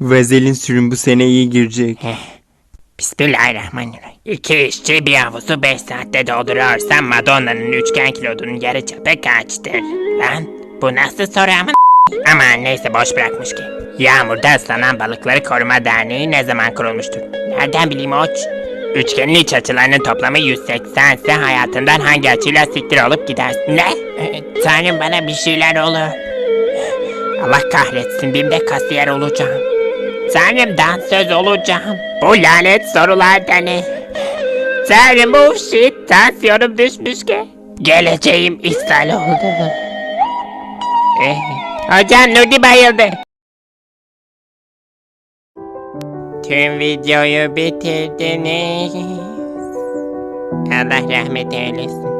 Vazelin sürüm bu sene iyi girecek. Bismillahirrahmanirrahim. İki işçi bir havuzu 5 saatte dolduruyorsam Madonna'nın üçgen kilodunun yarı çapı kaçtır? Lan bu nasıl soru ama Ama neyse boş bırakmış ki. Yağmurda ıslanan balıkları koruma derneği ne zaman kurulmuştur? Nereden bileyim oç? Üçgenin iç açılarının toplamı 180 ise hayatından hangi açıyla siktir olup gidersin? Ne? Tanrım bana bir şeyler olur. Allah kahretsin bir de kasiyer olacağım. Tanrım dansöz olacağım. Bu lanet sorular da ne? Tanrım bu shit tansiyonum düşmüş ki. Geleceğim ishal oldu. Eh, hocam Nudi bayıldı. Tüm videoyu bitirdiniz. Allah rahmet eylesin.